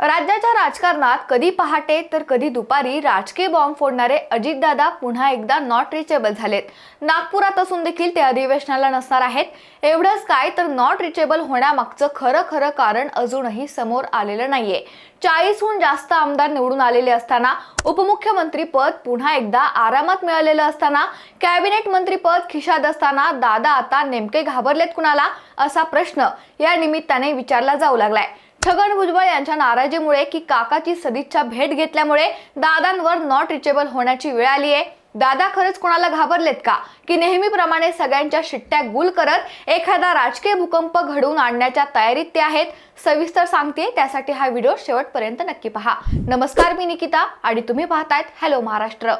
राज्याच्या राजकारणात कधी पहाटे तर कधी दुपारी राजकीय बॉम्ब फोडणारे अजितदादा पुन्हा एकदा नॉट रिचेबल झालेत. नागपुरात असून देखील ते अधिवेशनाला नसणार आहेत. एवढंच काय तर नॉट रिचेबल होण्यामागचं खरं खरं कारण अजूनही समोर आलेलं नाहीये. चाळीसहून जास्त आमदार निवडून आलेले असताना उपमुख्यमंत्री पद पुन्हा एकदा आरामात मिळालेलं असताना कॅबिनेट मंत्री पद खिशात असताना दादा आता नेमके घाबरलेत कुणाला? असा प्रश्न या निमित्ताने विचारला जाऊ लागलाय. छगन भुजबळ यांच्या नाराजीमुळे की काकाची सदिच्छा भेट घेतल्यामुळे दादांवर नॉट रिचेबल होण्याची वेळ आली आहे. दादा खरंच कोणाला घाबरलेत का? की नेहमीप्रमाणे सगळ्यांच्या शिट्ट्या गुल करत एखादा राजकीय भूकंप घडवून आणण्याच्या तयारीत ते आहेत? सविस्तर सांगते त्यासाठी हा व्हिडिओ शेवटपर्यंत नक्की पहा. नमस्कार मी निकिता आणि तुम्ही पाहतायत hello Maharashtra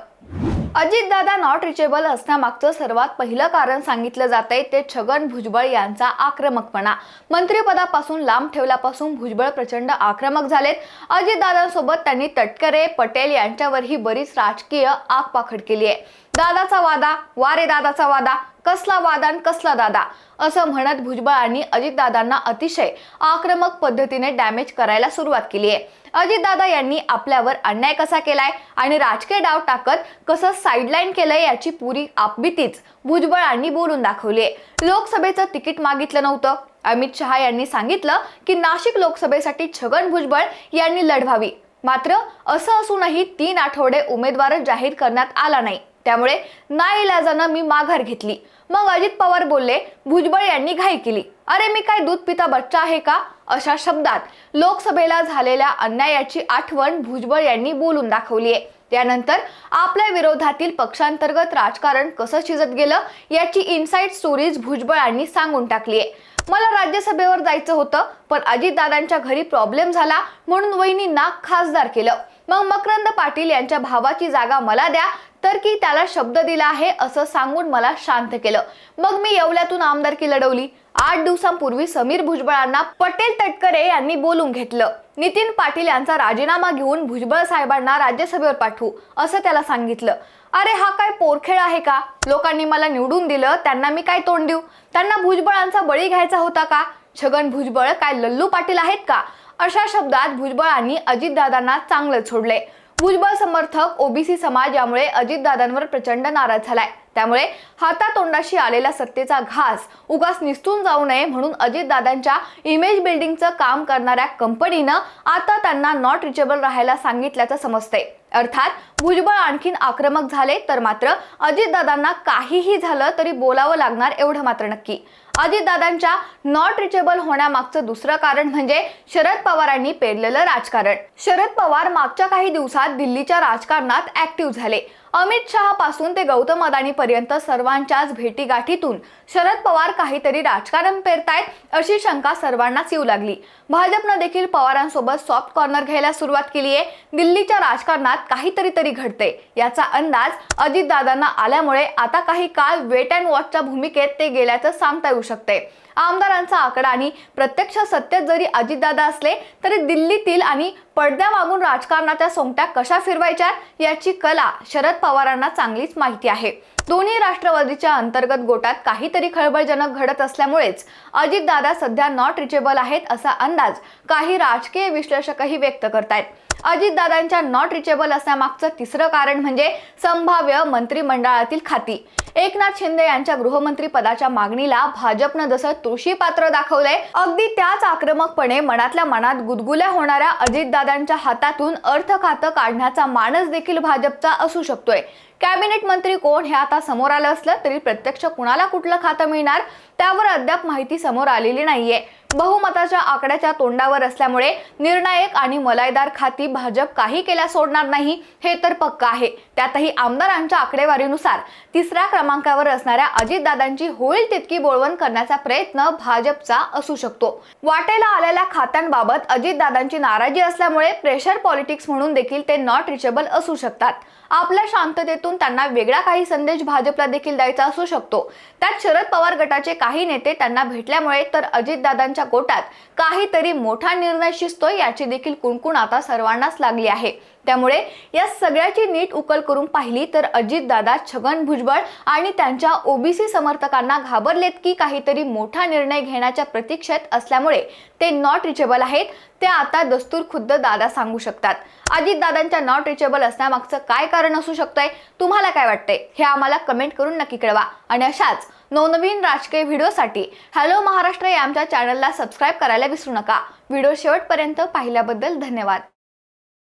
Ajitdada not reachable असण्यामागचं सर्वात पहिलं कारण सांगितलं जात आहे ते छगन भुजबळ यांचा आक्रमकपणा. मंत्रिपदापासून लांब ठेवल्यापासून भुजबळ प्रचंड आक्रमक झालेत. अजितदादांसोबत त्यांनी तटकरे पटेल यांच्यावरही बरीच राजकीय आगपाखड केली आहे. दादाचा वादा वारे दादाचा वादा कसला वादान कसला दादा? असं म्हणत भुजबळांनी अजितदादांना अतिशय आक्रमक पद्धतीने डॅमेज करायला सुरुवात केली आहे. अजितदादा यांनी आपल्यावर अन्याय कसा केलाय आणि राजकीय डाव टाकत कसं साईडलाईन केलंय याची पुरी आपबीतीच भुजबळांनी बोलून दाखवली आहे. लोकसभेचं तिकीट मागितलं नव्हतं. अमित शहा यांनी सांगितलं की नाशिक लोकसभेसाठी छगन भुजबळ यांनी लढवावी. मात्र असं असूनही तीन आठवडे उमेदवारच जाहीर करण्यात आला नाही. त्यामुळे नाईलाजानं मी माघार घेतली. मग अजित पवार बोलले भुजबळ यांनी घाई केली. अरे मी काय दूध पिता बच्चा आहे का? अशा शब्दात लोकसभेला झालेल्या अन्यायाची आठवण भुजबळ यांनी बोलून दाखवली आहे. त्यानंतर आपल्या विरोधातील पक्षांतर्गत राजकारण कसं शिजत गेलं याची इनसाईट स्टोरीज भुजबळ यांनी सांगून टाकली आहे. मला राज्यसभेवर जायचं होतं पण अजितदादांच्या घरी प्रॉब्लेम झाला म्हणून वहिनींना खासदार केलं. मग मकरंद पाटील यांच्या भावाची जागा मला द्या तर की त्याला शब्द दिला आहे असं सांगून मला शांत केलं. मग मी येवल्यातून आमदारकी लढवली. आठ दिवसांपूर्वी समीर भुजबळांना पटेल तटकरे यांनी बोलून घेतलं. नितीन पाटील यांचा राजीनामा घेऊन भुजबळ साहेबांना राज्यसभेवर पाठवू असं त्याला सांगितलं. अरे हा काय पोरखेळ आहे का? लोकांनी मला निवडून दिलं त्यांना मी काय तोंड देऊ? त्यांना भुजबळांचा बळी घ्यायचा होता का? छगन भुजबळ काय लल्लू पाटील आहेत का? अशा शब्दात भुजबळांनी अजितदादांना चांगलं सोडले भुजबळ समर्थक ओबीसी समाज यामुळे अजितदादांवर प्रचंड नाराज झालाय. त्यामुळे हातातोंडाशी आलेला सत्तेचा घास उगाच निसटून जाऊ नये म्हणून अजितदादांच्या इमेज बिल्डिंगचं काम करणाऱ्या कंपनीनं आता त्यांना नॉट रिचेबल राहायला सांगितल्याचं समजतंय. अर्थात भुजबळ आणखीन आक्रमक झाले तर मात्र अजितदादांना काहीही झालं तरी बोलावं लागणार एवढं मात्र नक्की. अजितदादांच्या नॉट रिचेबल होण्यामागचं दुसरं कारण म्हणजे शरद पवारांनी पेरलेलं राजकारण. शरद पवार मागच्या काही दिवसात दिल्लीच्या राजकारणात ऍक्टिव्ह झाले. अमित शहा पासून ते गौतम अदानी पर्यंत सर्वांच्याच भेटीगाठीतून शरद पवार काहीतरी राजकारण पेरतायत अशी शंका सर्वांनाच येऊ लागली. भाजपनं देखील पवारांसोबत सॉफ्ट कॉर्नर घ्यायला सुरुवात केली आहे. दिल्लीच्या राजकारणात काहीतरी तरी घडते याचा अंदाज अजितदादांना आल्यामुळे आता काही काळ वेट अँड वॉचच्या भूमिकेत ते गेल्याचं सांगता येऊ शकते आमदारांचा आकडा आणि प्रत्यक्ष सत्तेत जरी अजितदादा असले तरी दिल्लीतील आणि पडद्यामागून राजकारणाच्या सोंगट्या कशा फिरवायच्या याची कला शरद पवारांना चांगलीच माहिती आहे. दोन्ही राष्ट्रवादीच्या अंतर्गत गोटात काहीतरी खळबळजनक घडत असल्यामुळेच अजितदादा सध्या नॉट रिचेबल आहेत असा अंदाज काही राजकीय विश्लेषकही व्यक्त करतायत. अजितदादांच्या नॉट रिचेबल असण्यामागचं तिसरं कारण म्हणजे संभाव्य मंत्रिमंडळातील खाती. एकनाथ शिंदे यांच्या गृहमंत्री पदाच्या मागणीला भाजपनं जसं तुळशी पात्र दाखवलंय अगदी त्याच आक्रमकपणे मनातल्या मनात गुदगुल्या होणाऱ्या अजितदादांच्या हातातून अर्थ खातं काढण्याचा मानस देखील भाजपचा असू शकतोय. कॅबिनेट मंत्री कोण हे आता समोर आलं असलं तरी प्रत्यक्ष कुणाला कुठलं खातं मिळणार त्यावर अद्याप माहिती समोर आलेली नाहीये. बहुमताच्या आकड्याच्या तोंडावर असल्यामुळे निर्णायक आणि मलायदार खाती भाजप काही केल्या सोडणार नाही हे तर पक्क आहे. त्यातही आमदारांच्या आकडेवारीनुसार तिसऱ्या क्रमांकावर असणाऱ्या अजितदादांची होईल तितकी बोळवण करण्याचा प्रयत्न भाजपचा असू शकतो. वाटेला आलेल्या खात्यांबाबत अजितदादांची नाराजी असल्यामुळे प्रेशर पॉलिटिक्स म्हणून देखील ते नॉट रिचेबल असू शकतात. आपल्या शांततेतून त्यांना वेगळा काही संदेश भाजपला देखील द्यायचा असू शकतो. त्यात शरद पवार गटाचे काही नेते त्यांना भेटल्यामुळे तर अजितदादांच्या गोटात काहीतरी मोठा निर्णय शिजतोय याची देखील कुणकुण आता सर्वांनाच लागली आहे. त्यामुळे या सगळ्याची नीट उकल करून पाहिली तर अजितदादा छगन भुजबळ आणि त्यांच्या ओबीसी समर्थकांना घाबरलेत की काहीतरी मोठा निर्णय घेण्याच्या प्रतीक्षेत असल्यामुळे ते नॉट रिचेबल आहेत. ते आता दस्तूर खुद्द दादा सांगू शकतात. अजितदादांच्या नॉट रिचेबल असण्यामागचं काय कारण असू शकतंय? तुम्हाला काय वाटतंय? हे आम्हाला कमेंट करून नक्की कळवा. आणि अशाच नवनवीन राजकीय व्हिडिओसाठी हॅलो महाराष्ट्र या आमच्या चॅनलला सबस्क्राईब करायला विसरू नका. व्हिडिओ शेवटपर्यंत पाहिल्याबद्दल धन्यवाद.